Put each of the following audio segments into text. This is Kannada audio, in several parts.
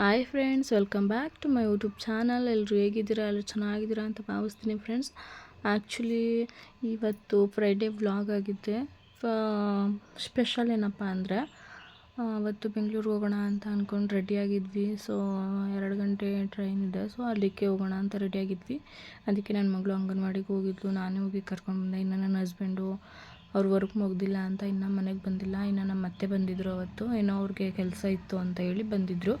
Hi friends welcome back to my YouTube channel ಎಲ್ಲರೂ ಹೇಗಿದ್ದೀರಾ? ಎಲ್ಲರೂ ಚೆನ್ನಾಗಿದ್ದೀರಾ ಅಂತ ಭಾವಿಸ್ತೀನಿ ಫ್ರೆಂಡ್ಸ್ ಆ್ಯಕ್ಚುಲಿ ಇವತ್ತು ಫ್ರೈಡೇ ವ್ಲಾಗ್ ಆಗಿದೆ ಸ್ಪೆಷಲ್ ಏನಪ್ಪ ಅಂದರೆ ಅವತ್ತು ಬೆಂಗಳೂರಿಗೆ ಹೋಗೋಣ ಅಂತ ಅಂದ್ಕೊಂಡು ರೆಡಿಯಾಗಿದ್ವಿ ಸೊ ಎರಡು ಗಂಟೆ ಟ್ರೈನ್ ಇದೆ. ಸೊ ಅಲ್ಲಿಗೆ ಹೋಗೋಣ ಅಂತ ರೆಡಿಯಾಗಿದ್ವಿ ಅದಕ್ಕೆ ನನ್ನ ಮಗಳು ಅಂಗನವಾಡಿಗೆ ಹೋಗಿದ್ಲು. ನಾನೇ ಹೋಗಿ ಕರ್ಕೊಂಡು ಬಂದೆ. ಇನ್ನು ನನ್ನ ಹಸ್ಬೆಂಡು ಅವ್ರ ವರ್ಕ್ ಮುಗ್ದಿಲ್ಲ ಅಂತ ಇನ್ನೂ ಮನೆಗೆ ಬಂದಿಲ್ಲ. ಇನ್ನು ನಮ್ಮ ಅತ್ತೆ ಬಂದಿದ್ದರು ಅವತ್ತು. ಏನೋ ಅವ್ರಿಗೆ ಕೆಲಸ ಇತ್ತು ಅಂತ ಹೇಳಿ ಬಂದಿದ್ದರು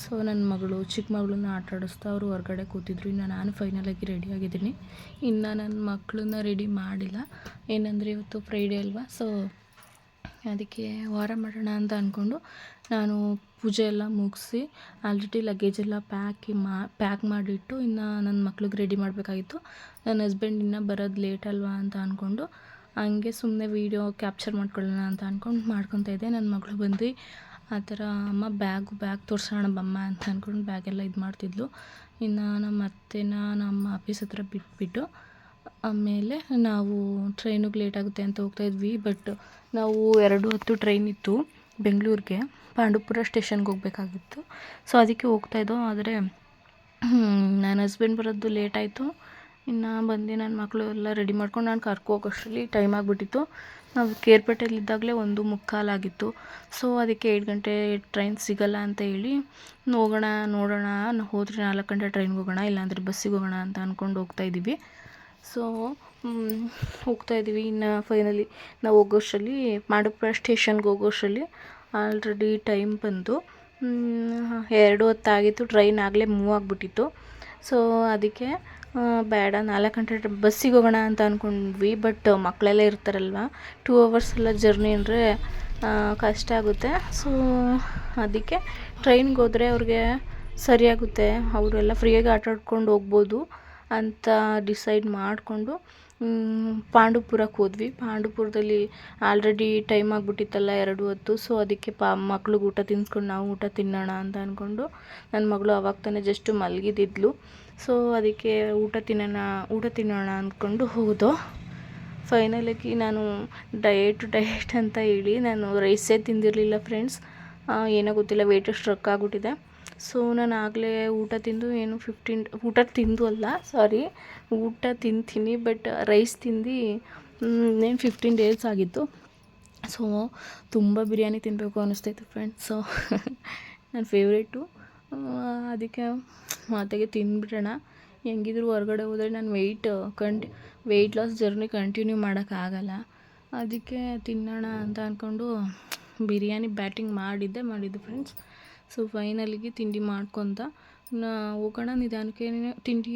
ಸೊ ನನ್ನ ಮಗಳು, ಚಿಕ್ಕ ಮಗಳನ್ನ ಆಟ ಆಡಿಸ್ತಾ ಅವರು ಹೊರಗಡೆ ಕೂತಿದ್ರು. ಇನ್ನು ನಾನು ಫೈನಲಾಗಿ ರೆಡಿ ಆಗಿದ್ದೀನಿ. ಇನ್ನು ನನ್ನ ಮಕ್ಕಳನ್ನ ರೆಡಿ ಮಾಡಿಲ್ಲ. ಏನಂದರೆ ಇವತ್ತು ಫ್ರೈಡೇ ಅಲ್ವಾ? ಸೊ ಅದಕ್ಕೆ ವಾರ ಮಾಡೋಣ ಅಂತ ಅಂದ್ಕೊಂಡು ನಾನು ಪೂಜೆ ಎಲ್ಲ ಮುಗಿಸಿ ಆಲ್ರೆಡಿ ಲಗೇಜ್ ಎಲ್ಲ ಪ್ಯಾಕ್ ಮಾ ಪ್ಯಾಕ್ ಮಾಡಿಟ್ಟು ಇನ್ನು ನನ್ನ ಮಕ್ಳಿಗೆ ರೆಡಿ ಮಾಡಬೇಕಾಗಿತ್ತು. ನನ್ನ ಹಸ್ಬೆಂಡ್ ಇನ್ನೂ ಬರೋದು ಲೇಟ್ ಅಲ್ವಾ ಅಂತ ಅಂದ್ಕೊಂಡು ಹಂಗೆ ಸುಮ್ಮನೆ ವೀಡಿಯೋ ಕ್ಯಾಪ್ಚರ್ ಮಾಡ್ಕೊಳ್ಳೋಣ ಅಂತ ಅಂದ್ಕೊಂಡು ಮಾಡ್ಕೊತಾ ಇದ್ದೆ. ನನ್ನ ಮಗಳು ಬಂದು ಆ ಥರ ಅಮ್ಮ ಬ್ಯಾಗು, ಬ್ಯಾಗ್ ತೋರಿಸೋಣ ಬಮ್ಮ ಅಂತ ಅಂದ್ಕೊಂಡು ಬ್ಯಾಗೆಲ್ಲ ಇದು ಮಾಡ್ತಿದ್ಲು. ಇನ್ನು ನಮ್ಮ ಅತ್ತೆನ ನಮ್ಮ ಆಫೀಸ್ ಹತ್ರ ಬಿಟ್ಬಿಟ್ಟು ಆಮೇಲೆ ನಾವು ಟ್ರೈನಿಗೆ ಲೇಟ್ ಆಗುತ್ತೆ ಅಂತ ಹೋಗ್ತಾ ಇದ್ವಿ. ಬಟ್ ನಾವು ಎರಡು ಹೊತ್ತು ಟ್ರೈನ್ ಇತ್ತು ಬೆಂಗಳೂರಿಗೆ. ಪಾಂಡುಪುರ ಸ್ಟೇಷನ್ಗೆ ಹೋಗಬೇಕಾಗಿತ್ತು. ಸೊ ಅದಕ್ಕೆ ಹೋಗ್ತಾಯಿದ್ದೋ ಆದರೆ ನನ್ನ ಹಸ್ಬೆಂಡ್ ಬರೋದು ಲೇಟ್ ಆಯಿತು. ಇನ್ನು ಬಂದು ನನ್ನ ಮಕ್ಕಳು ಎಲ್ಲ ರೆಡಿ ಮಾಡ್ಕೊಂಡು ನಾನು ಕರ್ಕೊ ಹೋಗೋಷ್ಟರಲ್ಲಿ ಟೈಮ್ ಆಗಿಬಿಟ್ಟಿತ್ತು. ನಾವು ಕೇರ್ಪೇಟೆಯಲ್ಲಿದ್ದಾಗಲೇ ಒಂದು ಮುಕ್ಕಾಲಾಗಿತ್ತು. ಸೊ ಅದಕ್ಕೆ ಏಳು ಗಂಟೆ ಟ್ರೈನ್ ಸಿಗಲ್ಲ ಅಂತ ಹೇಳಿ, ಹೋಗೋಣ, ನೋಡೋಣ ಹೋದರೆ ನಾಲ್ಕು ಗಂಟೆ ಟ್ರೈನ್ಗೆ ಹೋಗೋಣ, ಇಲ್ಲಾಂದರೆ ಬಸ್ಸಿಗೆ ಹೋಗೋಣ ಅಂತ ಅಂದ್ಕೊಂಡು ಹೋಗ್ತಾ ಇದ್ದೀವಿ. ಸೊ ಹೋಗ್ತಾ ಇದ್ದೀವಿ. ಇನ್ನು ಫೈನಲಿ ನಾವು ಹೋಗೋಷ್ಟರಲ್ಲಿ ಮಾಡಪ್ಪ ಸ್ಟೇಷನ್ಗೆ ಹೋಗೋಷ್ಟರಲ್ಲಿ ಆಲ್ರೆಡಿ ಟೈಮ್ ಬಂತು. ಎರಡು ಹೊತ್ತಾಗಿತ್ತು ಟ್ರೈನ್ ಆಗಲೇ ಮೂವ್ ಆಗಿಬಿಟ್ಟಿತ್ತು. ಸೊ ಅದಕ್ಕೆ ಬೇಡ, ನಾಲ್ಕು ಗಂಟೆ ಬಸ್ಸಿಗೆ ಹೋಗೋಣ ಅಂತ ಅಂದ್ಕೊಂಡ್ವಿ ಬಟ್ ಮಕ್ಕಳೆಲ್ಲ ಇರ್ತಾರಲ್ವ ಟೂ ಅವರ್ಸ್ ಎಲ್ಲ ಜರ್ನಿ ಅಂದರೆ ಕಷ್ಟ ಆಗುತ್ತೆ. ಸೊ ಅದಕ್ಕೆ ಟ್ರೈನ್ಗೆ ಹೋದರೆ ಅವ್ರಿಗೆ ಸರಿಯಾಗುತ್ತೆ ಅವರೆಲ್ಲ ಫ್ರೀಯಾಗಿ ಆಟ ಆಡ್ಕೊಂಡು ಹೋಗ್ಬೋದು ಅಂತ ಡಿಸೈಡ್ ಮಾಡಿಕೊಂಡು ಪಾಂಡುಪುರಕ್ಕೆ ಹೋದ್ವಿ. ಪಾಂಡುಪುರದಲ್ಲಿ ಆಲ್ರೆಡಿ ಟೈಮ್ ಆಗಿಬಿಟ್ಟಿತ್ತಲ್ಲ ಎರಡು ಹೊತ್ತು ಸೊ ಅದಕ್ಕೆ ಪಾ, ಮಕ್ಳಿಗೆ ಊಟ ತಿನ್ಸ್ಕೊಂಡು ನಾವು ಊಟ ತಿನ್ನೋಣ ಅಂತ ಅಂದ್ಕೊಂಡು ನನ್ನ ಮಗಳು ಅವಾಗ ತಾನೇ ಜಸ್ಟ್ ಮಲಗಿದ್ದಿದ್ಲು ಸೊ ಅದಕ್ಕೆ ಊಟ ತಿನ್ನೋಣ ಊಟ ತಿನ್ನೋಣ ಅಂದ್ಕೊಂಡು ಹೋದೋ. ಫೈನಲಾಗಿ ನಾನು ಡಯಟ್ ಡಯಟ್ ಅಂತ ಹೇಳಿ ನಾನು ರೈಸೇ ತಿಂದಿರಲಿಲ್ಲ ಫ್ರೆಂಡ್ಸ್ ಏನೋ ಗೊತ್ತಿಲ್ಲ ವೆಯ್ಟ್ ಸ್ಟ್ರಕ್ ಆಗಿಬಿಟ್ಟಿದೆ. ಸೊ ನಾನು ಆಗಲೇ ಊಟ ತಿಂದು ಏನು ಫಿಫ್ಟೀನ್ ಊಟ ತಿಂದು ಅಲ್ಲ ಸಾರಿ ಊಟ ತಿಂತೀನಿ ಬಟ್ ರೈಸ್ ತಿಂದು ಏನು ಫಿಫ್ಟೀನ್ ಡೇಸ್ ಆಗಿತ್ತು. ಸೊ ತುಂಬ ಬಿರಿಯಾನಿ ತಿನ್ನಬೇಕು ಅನ್ನಿಸ್ತೈತೆ ಫ್ರೆಂಡ್ಸ್ ಸೊ ನನ್ನ ಫೇವ್ರೇಟು ಅದಕ್ಕೆ ಮಾತೆಗೆ ತಿಂದ್ಬಿಡೋಣ. ಹೆಂಗಿದ್ರು ಹೊರ್ಗಡೆ ಹೋದರೆ ನಾನು ವೆಯ್ಟ್ ಕಂಟಿ ವೆಯ್ಟ್ ಲಾಸ್ ಜರ್ನಿ ಕಂಟಿನ್ಯೂ ಮಾಡೋಕ್ಕಾಗಲ್ಲ ಅದಕ್ಕೆ ತಿನ್ನೋಣ ಅಂತ ಅಂದ್ಕೊಂಡು ಬಿರಿಯಾನಿ ಬ್ಯಾಟಿಂಗ್ ಮಾಡಿದ್ದೆ, ಮಾಡಿದ್ದು ಫ್ರೆಂಡ್ಸ್ ಸೊ ಫೈನಲಿಗೆ ತಿಂಡಿ ಮಾಡ್ಕೊತ ಹೋಗೋಣ ನಿಧಾನಕ್ಕೆ ತಿಂಡಿ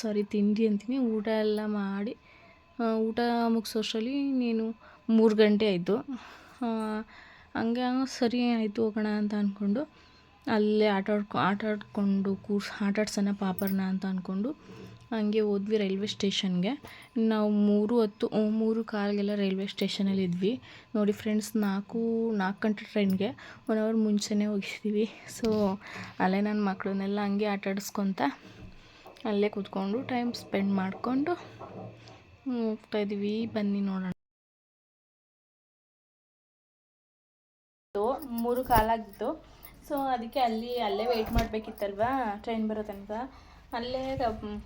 ಸಾರಿ ತಿಂಡಿ ಅಂತೀನಿ. ಊಟ ಎಲ್ಲ ಮಾಡಿ ಊಟ ಮುಗಿಸೋಷ್ಟರಲ್ಲಿ ನೀನು ಮೂರು ಗಂಟೆ ಆಯಿತು. ಹಂಗೆ ಸರಿ ಆಯಿತು ಹೋಗೋಣ ಅಂತ ಅಂದ್ಕೊಂಡು ಅಲ್ಲೇ ಆಟ ಆಡ್ಕೊ, ಆಟ ಆಡಿಕೊಂಡು ಕೂರ್ಸಿ, ಆಟ ಆಡ್ಸೋಣ ಪಾಪರ್ನ ಅಂತ ಅಂದ್ಕೊಂಡು ಹಂಗೆ ಹೋದ್ವಿ ರೈಲ್ವೆ ಸ್ಟೇಷನ್ಗೆ. ನಾವು ಮೂರು ಹೊತ್ತು ಮೂರು ಕಾಲಿಗೆಲ್ಲ ರೈಲ್ವೆ ಸ್ಟೇಷನಲ್ಲಿ ಇದ್ವಿ. ನೋಡಿ ಫ್ರೆಂಡ್ಸ್, ನಾಲ್ಕು ನಾಲ್ಕು ಗಂಟೆ ಟ್ರೈನ್ಗೆ ಒನ್ ಅವರ್ ಮುಂಚೆನೇ ಹೋಗಿಸ್ತೀವಿ ಸೊ, ಅಲ್ಲೇ ನನ್ನ ಮಕ್ಕಳನ್ನೆಲ್ಲ ಹಂಗೆ ಆಟ ಆಡಿಸ್ಕೊತ ಅಲ್ಲೇ ಕೂತ್ಕೊಂಡು ಟೈಮ್ ಸ್ಪೆಂಡ್ ಮಾಡಿಕೊಂಡು ಹೋಗ್ತಾಯಿದ್ದೀವಿ ಬನ್ನಿ ನೋಡೋಣ. ಮೂರು ಕಾಲಾಗಿತ್ತು. ಸೊ ಅದಕ್ಕೆ ಅಲ್ಲಿ, ಅಲ್ಲೇ ವೆಯ್ಟ್ ಮಾಡಬೇಕಿತ್ತಲ್ವಾ? ಟ್ರೈನ್ ಬರೋ ತನಕ? ಅಲ್ಲೇ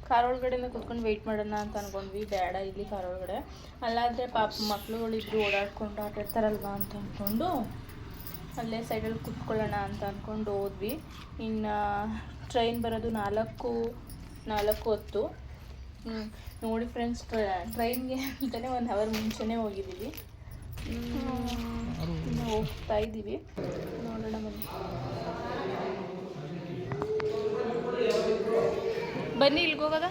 ಕಾರ್ ಒಳಗಡೆನೇ ಕೂತ್ಕೊಂಡು ವೆಯ್ಟ್ ಮಾಡೋಣ ಅಂತ ಅಂದ್ಕೊಂಡ್ವಿ ಬೇಡ, ಇಲ್ಲಿ ಕಾರ್ ಒಳಗಡೆ. ಅಲ್ಲಾದರೆ ಪಾಪ ಮಕ್ಳುಗಳಿದ್ರು ಓಡಾಡ್ಕೊಂಡು ಆಟ ಆಡ್ತಾರಲ್ವ ಅಂತ ಅಂದ್ಕೊಂಡು ಅಲ್ಲೇ ಸೈಡಲ್ಲಿ ಕೂತ್ಕೊಳ್ಳೋಣ ಅಂತ ಅಂದ್ಕೊಂಡು ಹೋದ್ವಿ. ಇನ್ನು ಟ್ರೈನ್ ಬರೋದು ನಾಲ್ಕು ನಾಲ್ಕು ಹೊತ್ತು. ನೋಡಿ ಫ್ರೆಂಡ್ಸ್ ಟ್ರೈನ್ಗೆ ಅಂತಲೇ ಒಂದು ಅವರ್ ಮುಂಚೆನೇ ಹೋಗಿದ್ದೀವಿ. ಹೋಗ್ತಾ ಇದ್ದೀವಿ. ನೋಡೋಣ ಬನ್ನಿ. ಬನ್ನಿ ಇಲ್ಲಿಗೆ ಹೋಗೋದ?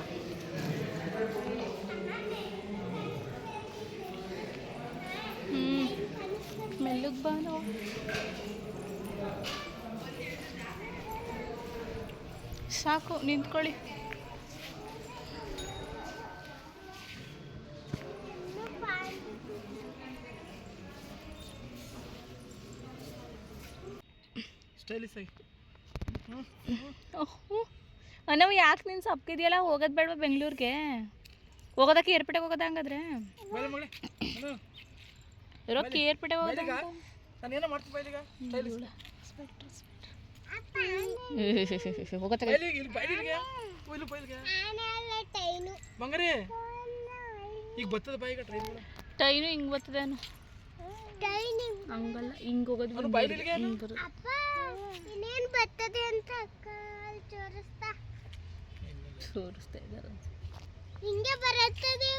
ಹ್ಞೂ ಮೆಲ್ಲಗೆ ಬಾ ಸಾಕು ನಿಂತ್ಕೊಳ್ಳಿ. ನಾವು ಯಾಕೆ ನಿನ್ನ ಸಪ್ಕಿದೆಯಲ್ಲ ಹೋಗೋದು ಬೇಡವಾ ಬೆಂಗಳೂರಿಗೆ? ಹೋಗೋದಕ್ಕೆ ಏರ್ಪೇಟೆಗೆ ಹೋಗೋದ ಹಂಗಾದ್ರೆ? ಇರೋಕ್ಕೆ ಏರ್ಪೇಟೆಗೆ ಹೋಗೋದ ನಾನು ಹೋಗತ್ತ ಈಗ ಬರ್ತದ ಬಾಯಿಗ ಟ್ರೈನ್ ಟೈನು ಹಿಂಗೆ ಬರ್ತದೇನು ಹಂಗಲ್ಲ ಹಿಂಗೆ ಹೋಗೋದು ಹಿಂಗೆ ಬರೋದು. ಇನ್ನೇನ್ ಬರ್ತದೆ ಅಂತ ಅಕ್ಕ ತೋರಿಸ್ತಾ? ತೋರಿಸ್ತಾ ಇದ್ದಾರೆ. ಹಿಂಗೆ ಬರುತ್ತದೆ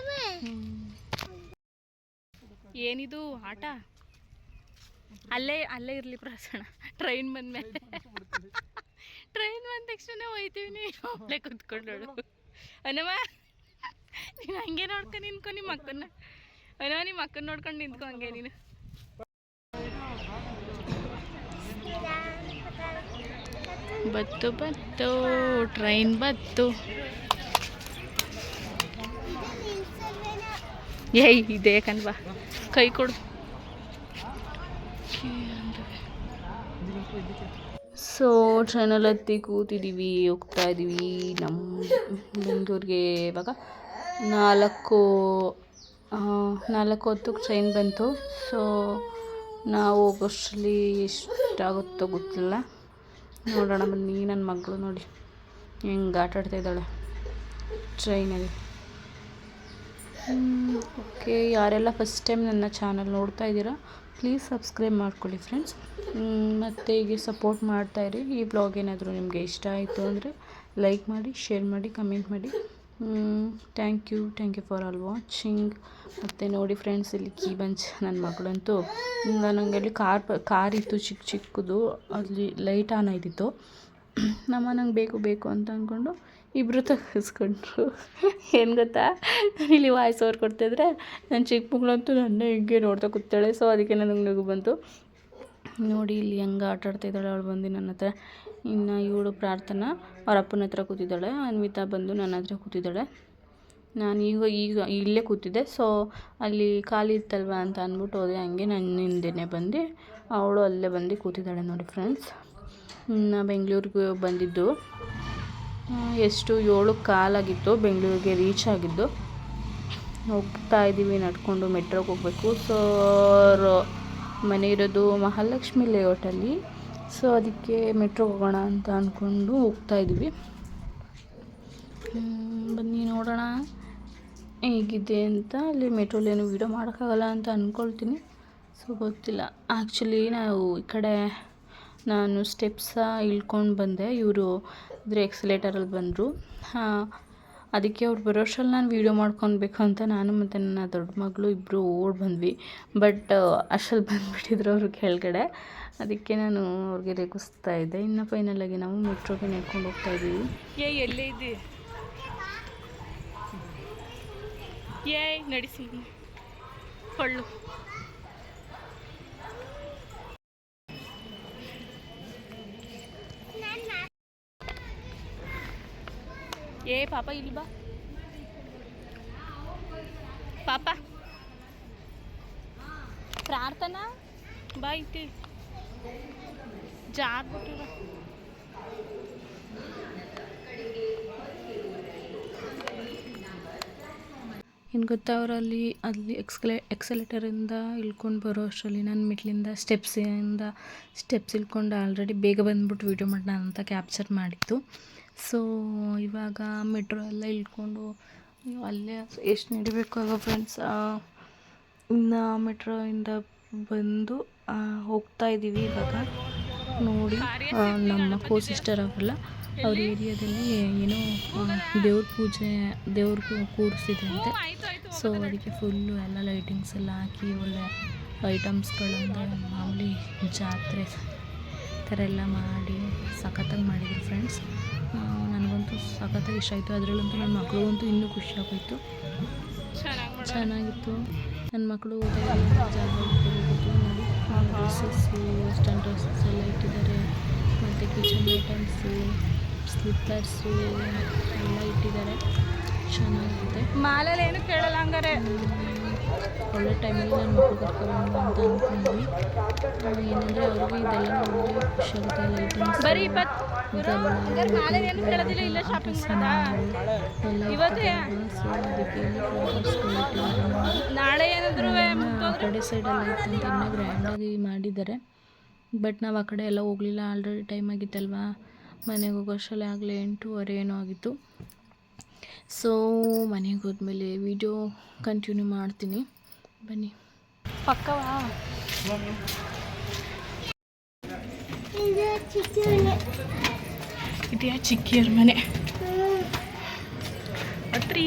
ಏನಿದು ಆಟ? ಅಲ್ಲೇ ಅಲ್ಲೇ ಇರಲಿ ಪ್ರಸಣ ಟ್ರೈನ್ ಬಂದ್ಮೇಲೆ. ಟ್ರೈನ್ ಬಂದ ತಕ್ಷಣ ಹೋಯ್ತೀವಿ ನೀವು. ಅಲ್ಲೇ ಕುತ್ಕೊಂಡು ನೋಡು ಅನವ ನೀನು ಹಂಗೆ ನೋಡ್ಕೊಂಡು ನಿಂತ್ಕೊ ನಿಮ್ಮ ಅಕ್ಕನ ಅನವ ನಿಮ್ಮ ಅಕ್ಕನ ನೋಡ್ಕೊಂಡು ನಿಂತ್ಕೊ ಹಂಗೆ ನೀನು. ಬತ್ತು ಬತ್ತು, ಟ್ರೈನ್ ಬತ್ತು. ಏಯ್, ಇದೆ ಯಾಕನ್ವಾ ಕೈ ಕೊಡು. ಸೊ ಟ್ರೈನಲ್ಲಿ ಹತ್ತಿ ಕೂತಿದ್ದೀವಿ ಹೋಗ್ತಾ ಇದ್ದೀವಿ ನಮ್ಮ ಬೆಂಗಳೂರಿಗೆ ಇವಾಗ ನಾಲ್ಕು ನಾಲ್ಕು ಹೊತ್ತಿಗೆ ಟ್ರೈನ್ ಬಂತು. ಸೊ ನಾವು ಹೋಗೋಷ್ಟರಲ್ಲಿ ಎಷ್ಟಾಗುತ್ತೋ ಗೊತ್ತಿಲ್ಲ. ನೋಡೋಣ ಬನ್ನಿ ನನ್ನ ಮಗಳು ನೋಡಿ. ಹೆಂಗೆ ಆಟ ಆಡ್ತಾ ಇದ್ದಾಳೆ. ಟ್ರೈನಲ್ಲಿ. ಓಕೆ. ಯಾರೆಲ್ಲ ಫಸ್ಟ್ ಟೈಮ್ ನನ್ನ ಚಾನಲ್ ನೋಡ್ತಾ ಇದ್ದೀರಾ ಪ್ಲೀಸ್ ಸಬ್ಸ್ಕ್ರೈಬ್ ಮಾಡ್ಕೊಳ್ಳಿ ಫ್ರೆಂಡ್ಸ್ ಮತ್ತು ಹೀಗೆ ಸಪೋರ್ಟ್ ಮಾಡ್ತಾಯಿರಿ ಈ ಬ್ಲಾಗ್ ಏನಾದರೂ ನಿಮಗೆ ಇಷ್ಟ ಆಯಿತು ಅಂದರೆ ಲೈಕ್ ಮಾಡಿ ಶೇರ್ ಮಾಡಿ ಕಮೆಂಟ್ ಮಾಡಿ. Thank you thank you for all watching ಮತ್ತು ನೋಡಿ ಫ್ರೆಂಡ್ಸ್ ಇಲ್ಲಿ ಕೀ ಬಂಚ್ ನನ್ನ ಮಗಳಂತೂ. ನನಗೆ ಅಲ್ಲಿ ಕಾರ್ ಕಾರ್ ಇತ್ತು ಚಿಕ್ಕ ಚಿಕ್ಕದು. ಅಲ್ಲಿ ಲೈಟ್ ಆನ್ ಆಯ್ತಿತ್ತು ನಮ್ಮ ನಂಗೆ ಬೇಕು ಬೇಕು ಅಂತ ಅಂದ್ಕೊಂಡು ಇಬ್ಬರು ತೆಗೆಸ್ಕೊಂಡ್ರು. ಏನು ಗೊತ್ತಾ? ಇಲ್ಲಿ ವಾಯ್ಸ್ ಓವರ್ ಕೊಡ್ತಿದ್ರೆ ನನ್ನ ಚಿಕ್ಕ ಮಗಳಂತೂ ನನ್ನ ಹಿಂಗೆ ನೋಡ್ತಾ ಕೂತಾಳೆ. ಸೊ ಅದಕ್ಕೆ ನನಗೆ ನಗು ಬಂತು. ನೋಡಿ ಇಲ್ಲಿ ಹೆಂಗೆ ಆಟ ಆಡ್ತಾ ಇದ್ದಾಳೆ ಅವಳು ಬಂದು ನನ್ನ ಹತ್ರ. ಇನ್ನು ಇವಳು ಪ್ರಾರ್ಥನಾ, ಅವ್ರ ಅಪ್ಪನ ಹತ್ರ ಕೂತಿದ್ದಾಳೆ. ಅನ್ವಿತಾ ಬಂದು ನನ್ನ ಹತ್ರ ಕೂತಿದ್ದಾಳೆ. ನಾನು ಈಗ ಈಗ ಇಲ್ಲೇ ಕೂತಿದ್ದೆ. ಸೊ ಅಲ್ಲಿ ಖಾಲಿ ಇತ್ತಲ್ವ ಅಂತ ಅಂದ್ಬಿಟ್ಟು ಹೋದೆ. ಹಂಗೆ ನನ್ನ ಹಿಂದೆನೇ ಬಂದು ಅವಳು ಅಲ್ಲೇ ಬಂದು ಕೂತಿದ್ದಾಳೆ ನೋಡಿ ಫ್ರೆಂಡ್ಸ್ ಇನ್ನು ಬೆಂಗಳೂರಿಗೆ ಬಂದಿದ್ದು ಎಷ್ಟು ಏಳು ಕಾಲಾಗಿತ್ತು ಬೆಂಗಳೂರಿಗೆ ರೀಚ್ ಆಗಿದ್ದು. ಹೋಗ್ತಾ ಇದ್ದೀವಿ ನಡ್ಕೊಂಡು ಮೆಟ್ರೋಗೆ ಹೋಗಬೇಕು. ಸೊ ಮನೆ ಇರೋದು ಮಹಾಲಕ್ಷ್ಮಿ ಲೇಔಟಲ್ಲಿ. ಸೊ ಅದಕ್ಕೆ ಮೆಟ್ರೋ ಹೋಗೋಣ ಅಂತ ಅಂದ್ಕೊಂಡು ಹೋಗ್ತಾ ಇದ್ವಿ ಬನ್ನಿ ನೋಡೋಣ ಹೇಗಿದೆ ಅಂತ. ಅಲ್ಲಿ ಮೆಟ್ರೋಲೇನು ವೀಡಿಯೋ ಮಾಡೋಕ್ಕಾಗಲ್ಲ ಅಂತ ಅಂದ್ಕೊಳ್ತೀನಿ ಸೊ ಗೊತ್ತಿಲ್ಲ. ಆ್ಯಕ್ಚುಲಿ ನಾವು ಈ ಕಡೆ ನಾನು ಸ್ಟೆಪ್ಸ ಇಳ್ಕೊಂಡು ಬಂದೆ. ಇವರು ಇದ್ರ ಎಕ್ಸಲೇಟರಲ್ಲಿ ಬಂದರು. ಅದಕ್ಕೆ ಅವ್ರು ಬರೋಷ್ಟ್ರಲ್ಲಿ ನಾನು ವೀಡಿಯೋ ಮಾಡ್ಕೊಳ್ಬೇಕು ಅಂತ ನಾನು ಮತ್ತು ನನ್ನ ದೊಡ್ಡ ಮಗಳು ಇಬ್ಬರು ಓಡಿ ಬಂದ್ವಿ. ಬಟ್ ಅಷ್ಟಲ್ಲಿ ಬಂದುಬಿಟ್ಟಿದ್ರು ಅವರು ಕೆಳಗಡೆ. ಅದಕ್ಕೆ ನಾನು ಅವ್ರಿಗೆ ರೇಗಿಸ್ತಾ ಇದ್ದೆ. ಇನ್ನು ಫೈನಲಾಗಿ ನಾವು ಮೆಟ್ರೋಗೆ ನಡ್ಕೊಂಡು ಹೋಗ್ತಾ ಇದ್ದೀವಿ. ಏ, ಎಲ್ಲೇ ಇದೆ ಏಯ್ ನಡೆಸಿ ಕೊಳ್ಳು. ಏ, ಪಾಪ, ಇಲ್ಲಿ ಬಾ. ಪಾಪ. ಪ್ರಾರ್ಥನಾ? ಬಾ ಇಟ್ಟಿ ಜಾರ್ ಅವರಲ್ಲಿ ಅಲ್ಲಿ ಎಕ್ಸ್ಕಲೇ ಎಕ್ಸಲೇಟರಿಂದ ಇಳ್ಕೊಂಡು ಬರೋ ಅಷ್ಟರಲ್ಲಿ ನಾನು ಮಿಟ್ಲಿಂದ ಸ್ಟೆಪ್ಸಿಂದ ಸ್ಟೆಪ್ಸ್ ಇಳ್ಕೊಂಡು ಆಲ್ರೆಡಿ ಬೇಗ ಬಂದ್ಬಿಟ್ಟು ವೀಡಿಯೋ ಮಾಡೋಣ ಅಂತ ಕ್ಯಾಪ್ಚರ್ ಮಾಡಿತ್ತು ಸೊ ಇವಾಗ ಮೆಟ್ರೋ ಎಲ್ಲ ಇಳ್ಕೊಂಡು ಅಲ್ಲೇ ಎಷ್ಟು ನಡಿಬೇಕು ಅಲ್ವ ಫ್ರೆಂಡ್ಸ್ ಇನ್ನು ಮೆಟ್ರೋಯಿಂದ ಬಂದು ಹೋಗ್ತಾ ಇದ್ದೀವಿ ಇವಾಗ. ನೋಡಿ ನಮ್ಮ ಕೋ ಸಿಸ್ಟರ್ ಅವರೆಲ್ಲ ಅವ್ರ ಏರಿಯಾದಲ್ಲಿ ಏನೋ ದೇವ್ರ ಪೂಜೆ ದೇವ್ರಿಗೂ ಕೂರಿಸಿದೆ ಅಂತೆ ಸೊ ಅದಕ್ಕೆ ಫುಲ್ಲು ಎಲ್ಲ ಲೈಟಿಂಗ್ಸ್ ಎಲ್ಲ ಹಾಕಿ, ಒಳ್ಳೆ ಐಟಮ್ಸ್ಗಳಂದರೆ ಮಾಮೂಲಿ ಜಾತ್ರೆ ಥರ ಎಲ್ಲ ಮಾಡಿ, ಸಖತ್ತಾಗಿ ಮಾಡಿದ್ರು ಫ್ರೆಂಡ್ಸ್ ಸಖತ್ತಾಗಿ ಇಷ್ಟ ಆಯಿತು. ಅದರಲ್ಲಂತೂ ನನ್ನ ಮಕ್ಕಳಿಗಂತೂ ಇನ್ನೂ ಖುಷಿ ಆಗೋಯಿತು. ಚೆನ್ನಾಗಿತ್ತು. ನನ್ನ ಮಕ್ಕಳು ಡ್ರೆಸ್ಸಸ್ಸು ವೆಸ್ಟರ್ನ್ ಡ್ರೆಸ್ಸಸ್ ಎಲ್ಲ ಇಟ್ಟಿದ್ದಾರೆ. ಮತ್ತು ಕಿಚನ್ ಐಟಮ್ಸು ಸ್ಲಿಪ್ಪರ್ಸು ಎಲ್ಲ ಇಟ್ಟಿದ್ದಾರೆ. ಚೆನ್ನಾಗಿದೆ. ಮಾಲಲ್ಲಿ ಏನು ಕೇಳಲ್ಲ ಹಂಗಾರೆ. ಒಳ್ಳೆ ಟೈಮಲ್ಲಿ ನನ್ನ ಮಕ್ಕಳು ಕರ್ಕೊಂಡು ಅಂತ ಅಂದ್ಕೊಂಡ್ವಿ. ಏನಂದರೆ ಅವ್ರಿಗೆ ಇದೆಲ್ಲ ನೋಡಿ ಖುಷಿ ಆಗುತ್ತೆ ಐಟಮ್ಸ್ ಬರೀ ಅದಕ್ಕೆ ನಾಳೆ ಏನಾದರೂ ಆ ಕಡೆ ಸೈಡಲ್ಲಿ ಇತ್ತು ಅಂತ ಇನ್ನೂ ಗ್ರ್ಯಾಂಡಾಗಿ ಮಾಡಿದ್ದಾರೆ. ಬಟ್ ನಾವು ಆ ಕಡೆ ಎಲ್ಲ ಹೋಗಲಿಲ್ಲ ಆಲ್ರೆಡಿ ಟೈಮ್ ಆಗಿತ್ತಲ್ವಾ? ಮನೆಗೆ ಹೋಗೋಷ್ಟರಲ್ಲಿ ಆಗಲೇ ಎಂಟೂವರೆ ಏನೋ ಆಗಿತ್ತು. ಸೊ ಮನೆಗೆ ಹೋದ್ಮೇಲೆ ವಿಡಿಯೋ ಕಂಟಿನ್ಯೂ ಮಾಡ್ತೀನಿ. ಬನ್ನಿ. ಪಕ್ಕವಾ? ಇದು ಚಿಕ್ಕ ಮನೆ. ಇದೆಯಾ ಚಿಕ್ಕಿಯರ ಮನೆ ಅತ್ರಿ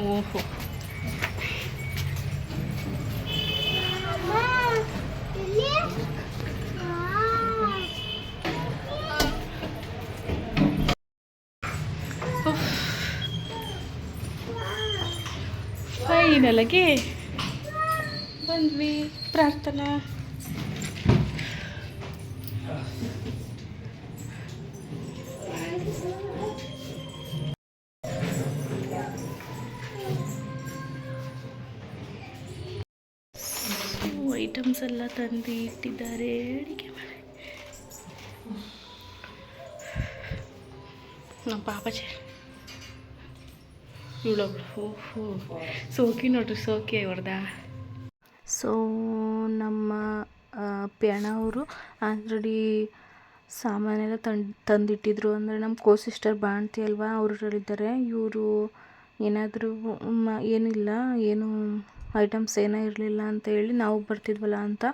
ಓಹೋ Prarthana items ಎಲ್ಲ ತಂದು ಇಟ್ಟಿದ್ದಾರೆ. ಅಡುಗೆ ಮನೆ ನಮ್ಮ ಪಾಪಚೆ ಇವಳೊಬ್ಳು. ಓಹೋ. ಸೋಕಿ ನೋಡ್ರಿ, ಸೋಕಿ ಅವ್ರದ? ಸೊ ನಮ್ಮ ಪ್ಯಾಣ ಅವರು ಆಲ್ರೆಡಿ ಸಾಮಾನೆಲ್ಲ ತಂದು, ತಂದಿಟ್ಟಿದ್ರು. ಅಂದರೆ ನಮ್ಮ ಕೋ ಸಿಸ್ಟರ್ ಬಾಣ್ತಿ ಅಲ್ವಾ, ಅವರು ಹೇಳಿದ್ದಾರೆ. ಇವರು ಏನಾದರೂ ಏನಿಲ್ಲ, ಏನು ಐಟಮ್ಸ್ ಏನೂ ಇರಲಿಲ್ಲ ಅಂತ ಹೇಳಿ ನಾವು ಬರ್ತಿದ್ವಲ್ಲ ಅಂತ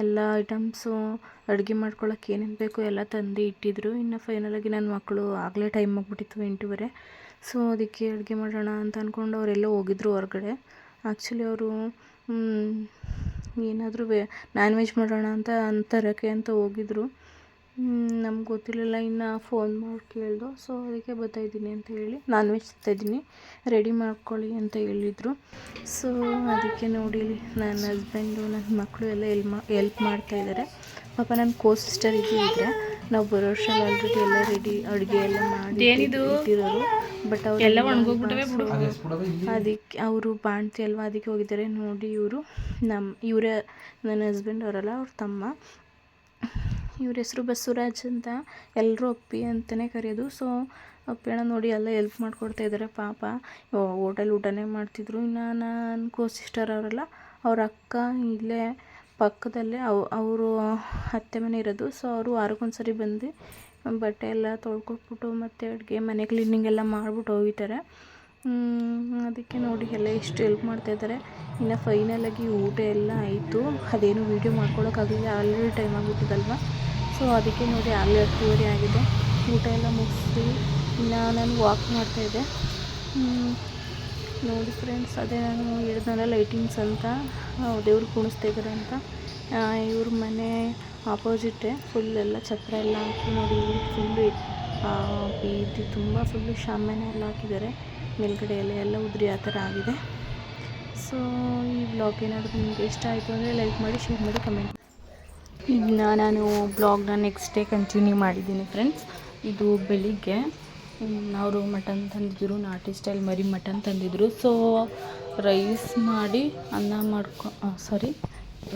ಎಲ್ಲ ಐಟಮ್ಸು ಅಡುಗೆ ಮಾಡ್ಕೊಳಕ್ಕೆ ಏನೇನು ಬೇಕು ಎಲ್ಲ ತಂದು ಇಟ್ಟಿದ್ರು. ಇನ್ನು ಫೈನಲಾಗಿ ನನ್ನ ಮಕ್ಕಳು ಆಗಲೇ ಟೈಮ್ ಆಗಿಬಿಟ್ಟಿತ್ತು ಎಂಟೂವರೆ. ಸೊ ಅದಕ್ಕೆ ಅಡುಗೆ ಮಾಡೋಣ ಅಂತ ಅಂದ್ಕೊಂಡು ಅವರೆಲ್ಲ ಹೋಗಿದ್ರು ಹೊರಗಡೆ. ಆ್ಯಕ್ಚುಲಿ ಅವರು ಏನಾದರೂ ವೆ ನಾನ್ ವೆಜ್ ಮಾಡೋಣ ಅಂತ ತರೋಕ್ಕೆ ಅಂತ ಹೋಗಿದ್ರು. ನಮ್ಗೆ ಗೊತ್ತಿರಲಿಲ್ಲ, ಇನ್ನು ಫೋನ್ ಮಾಡಿ ಕೇಳ್ದೋ. ಸೊ ಅದಕ್ಕೆ ಬರ್ತಾಯಿದ್ದೀನಿ ಅಂತ ಹೇಳಿ ನಾನ್ ವೆಜ್ ಇದ್ದೀನಿ. ರೆಡಿ ಮಾಡ್ಕೊಳ್ಳಿ ಅಂತ ಹೇಳಿದರು. ಸೊ ಅದಕ್ಕೆ ನೋಡಿ ನನ್ನ ಹಸ್ಬೆಂಡು ನನ್ನ ಮಕ್ಕಳು ಎಲ್ಲ ಎಲ್ ಮಾ ಎಲ್ಪ್ ಮಾಡ್ತಾಯಿದ್ದಾರೆ ಪಾಪ ನನ್ನ ಕೋ ಸಿಸ್ಟರ್ ಇದ್ದಿದ್ರೆ ನಾವು ಬರೋ ವರ್ಷದಲ್ಲಿ ಆಲ್ರೆಡಿ ಎಲ್ಲ ರೆಡಿ ಅಡುಗೆ ಎಲ್ಲ ಮಾಡಿ ಇಟ್ಟಿರೋರು. ಬಟ್ ಅವ್ರು ಎಲ್ಲ ಅದಕ್ಕೆ ಅವರು ಬಾಣ್ತಿ ಅಲ್ವಾ ಅದಕ್ಕೆ ಹೋಗಿದ್ದಾರೆ. ನೋಡಿ ಇವರು. ನಮ್ಮ ಇವರೇ ನನ್ನ ಹಸ್ಬೆಂಡ್ ಅವರಲ್ಲ ಅವ್ರ ತಮ್ಮ. ಇವ್ರ ಹೆಸರು ಬಸವರಾಜ್ ಅಂತ. ಎಲ್ಲರೂ ಅಪ್ಪಿ ಅಂತಲೇ ಕರೆಯೋದು. ಸೊ ಅಪ್ಪಣ್ಣ ನೋಡಿ ಎಲ್ಲ ಎಲ್ಪ್ ಮಾಡಿಕೊಡ್ತಾ ಇದ್ದಾರೆ ಪಾಪ. ಹೋಟೆಲ್ ಊಟನೇ ಮಾಡ್ತಿದ್ರು. ಇನ್ನು ನನ್ನ ಕೋ ಸಿಸ್ಟರ್ ಅವರಲ್ಲ ಅವ್ರ ಅಕ್ಕ ಇಲ್ಲೇ ಪಕ್ಕದಲ್ಲೇ ಅವ್, ಅವರು ಅತ್ತೆ ಮನೆ ಇರೋದು. ಸೊ ಅವರು ವಾರಕ್ಕೊಂದ್ಸರಿ ಬಂದು ಬಟ್ಟೆ ಎಲ್ಲ ತೊಳ್ಕೊಟ್ಬಿಟ್ಟು ಮತ್ತು ಅಡುಗೆ, ಮನೆ ಕ್ಲೀನಿಂಗ್ ಎಲ್ಲ ಮಾಡಿಬಿಟ್ಟು ಹೋಗಿದ್ದಾರೆ. ಅದಕ್ಕೆ ನೋಡಿ ಎಲ್ಲ ಎಷ್ಟು ಹೆಲ್ಪ್ ಮಾಡ್ತಾಯಿದ್ದಾರೆ ಇನ್ನು ಫೈನಲಾಗಿ ಊಟ ಎಲ್ಲ ಆಯಿತು. ಅದೇನು ವೀಡಿಯೋ ಮಾಡ್ಕೊಳೋಕ್ಕಾಗಲಿಲ್ಲ. ಆಲ್ರೆಡಿ ಟೈಮ್ ಆಗಿಬಿಟ್ಟಿದಲ್ವ ಸೊ ಅದಕ್ಕೆ ನೋಡಿ ಆಗಲೇ ಹತ್ತುವರೆ ಆಗಿದೆ. ಊಟ ಎಲ್ಲ ಮುಗಿಸಿ, ಇನ್ನು ನಾನು ವಾಕ್ ಮಾಡ್ತಾಯಿದ್ದೆ ನೋಡಿ ಫ್ರೆಂಡ್ಸ್ ಅದೇ ನಾನು ಹೇಳಿದ್ನಲ್ಲ ಲೈಟಿಂಗ್ಸ್ ಅಂತ ದೇವ್ರು ಕುಣಿಸ್ತಾ ಇದ್ದಾರೆ ಅಂತ. ಇವ್ರ ಮನೆ ಆಪೋಸಿಟೇ ಫುಲ್ ಎಲ್ಲ ಛತ್ರ ಎಲ್ಲ ಹಾಕಿ ನೋಡಿ ಫುಲ್ಲು ಬೀದಿ ತುಂಬ ಫುಲ್ಲು ಶಾಮನೆ ಎಲ್ಲ ಹಾಕಿದ್ದಾರೆ. ಮೇಲ್ಗಡೆ ಎಲ್ಲ ಎಲ್ಲ ಉದ್ರಿ ಆ ಥರ ಆಗಿದೆ. ಸೊ ಈ ಬ್ಲಾಗ್ ಏನಾದರೂ ನಿಮಗೆ ಇಷ್ಟ ಆಯಿತು ಅಂದರೆ ಲೈಕ್ ಮಾಡಿ ಶೇರ್ ಮಾಡಿ ಕಮೆಂಟ್ ಇದನ್ನ ನಾನು ಬ್ಲಾಗ್ನ ನೆಕ್ಸ್ಟ್ ಡೇ ಕಂಟಿನ್ಯೂ ಮಾಡಿದ್ದೀನಿ ಫ್ರೆಂಡ್ಸ್ ಇದು ಬೆಳಿಗ್ಗೆ. ಅವರು ಮಟನ್ ತಂದಿದ್ದರು ನಾಟಿ ಸ್ಟೈಲ್ ಮರಿ ಮಟನ್ ತಂದಿದ್ದರು ಸೊ ರೈಸ್ ಮಾಡಿ ಅನ್ನ ಮಾಡ್ಕೊ ಸಾರಿ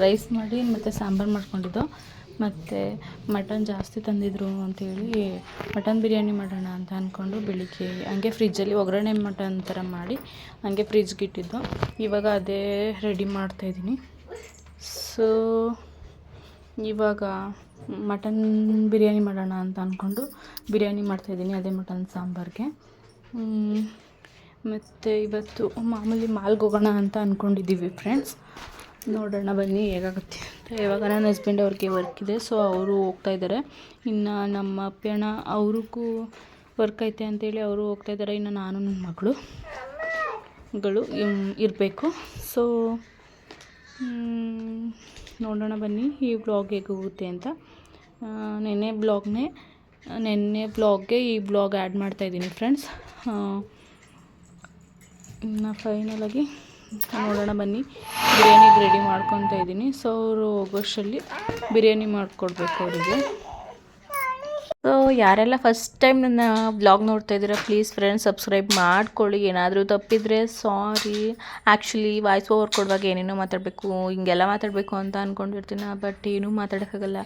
ರೈಸ್ ಮಾಡಿ ಮತ್ತು ಸಾಂಬಾರು ಮಾಡ್ಕೊಂಡಿದ್ದು. ಮತ್ತು ಮಟನ್ ಜಾಸ್ತಿ ತಂದಿದ್ದರು ಅಂಥೇಳಿ ಮಟನ್ ಬಿರಿಯಾನಿ ಮಾಡೋಣ ಅಂತ ಅಂದ್ಕೊಂಡು ಬೆಳಿಗ್ಗೆ ಹಂಗೆ ಫ್ರಿಜ್ಜಲ್ಲಿ ಒಗ್ಗರಣೆ ಮಟನ್ ಥರ ಮಾಡಿ ಹಂಗೆ ಫ್ರಿಜ್ಗೆ ಇಟ್ಟಿದ್ದು. ಇವಾಗ ಅದೇ ರೆಡಿ ಮಾಡ್ತಾಯಿದ್ದೀನಿ ಸೊ ಇವಾಗ ಮಟನ್ ಬಿರಿಯಾನಿ ಮಾಡೋಣ ಅಂತ ಅಂದ್ಕೊಂಡು ಬಿರಿಯಾನಿ ಮಾಡ್ತಾಯಿದ್ದೀನಿ ಅದೇ ಮಟನ್ ಸಾಂಬಾರಿಗೆ. ಮತ್ತು ಇವತ್ತು ಮಾಮೂಲಿ ಮಾಲ್ಗೆ ಹೋಗೋಣ ಅಂತ ಅಂದ್ಕೊಂಡಿದ್ದೀವಿ ಫ್ರೆಂಡ್ಸ್ ನೋಡೋಣ ಬನ್ನಿ ಹೇಗಾಗುತ್ತೆ ಅಂತ. ಇವಾಗ ನನ್ನ ಹಸ್ಬೆಂಡ್ ಅವ್ರಿಗೆ ವರ್ಕ್ ಇದೆ ಸೊ ಅವರು ಹೋಗ್ತಾಯಿದ್ದಾರೆ ಇನ್ನು ನಮ್ಮ ಅಪ್ಪಣ್ಣ ಅವ್ರಿಗೂ ವರ್ಕ್ ಐತೆ ಅಂತೇಳಿ ಅವರು ಹೋಗ್ತಾಯಿದ್ದಾರೆ ಇನ್ನು ನಾನು ನನ್ನ ಮಗಳು ಗಳು ಇರಬೇಕು. ಸೊ ನೋಡೋಣ ಬನ್ನಿ ಈ ಬ್ಲಾಗ್ ಹೇಗೆ ಹೋಗುತ್ತೆ ಅಂತ. ನೆನ್ನೆ ಬ್ಲಾಗ್ನೇ ನೆನ್ನೆ ಬ್ಲಾಗ್ಗೆ ಈ ಬ್ಲಾಗ್ ಆ್ಯಡ್ ಮಾಡ್ತಾಯಿದ್ದೀನಿ ಫ್ರೆಂಡ್ಸ್ ಇನ್ನು ಫೈನಲಾಗಿ ನೋಡೋಣ ಬನ್ನಿ. ಬಿರಿಯಾನಿಗೆ ರೆಡಿ ಮಾಡ್ಕೊತಾ ಇದ್ದೀನಿ. ಸೊ ಅವರು ಹೋಗೋಷ್ಟರಲ್ಲಿ ಬಿರಿಯಾನಿ ಮಾಡಿಕೊಡ್ಬೇಕು ಅವರಿಗೆ. ಸೊ ಯಾರೆಲ್ಲ ಫಸ್ಟ್ ಟೈಮ್ ನನ್ನ ಬ್ಲಾಗ್ ನೋಡ್ತಾ ಇದ್ದೀರಾ ಪ್ಲೀಸ್ ಫ್ರೆಂಡ್ ಸಬ್ಸ್ಕ್ರೈಬ್ ಮಾಡ್ಕೊಳ್ಳಿ. ಏನಾದರೂ ತಪ್ಪಿದರೆ ಸಾರಿ ಆ್ಯಕ್ಚುಲಿ ವಾಯ್ಸ್ ಓವರ್ ಕೊಡುವಾಗ ಏನೇನೋ ಮಾತಾಡಬೇಕು, ಹಿಂಗೆಲ್ಲ ಮಾತಾಡಬೇಕು ಅಂತ ಅಂದ್ಕೊಂಡಿರ್ತೀನಿ ಬಟ್ ಏನೂ ಮಾತಾಡೋಕ್ಕಾಗಲ್ಲ.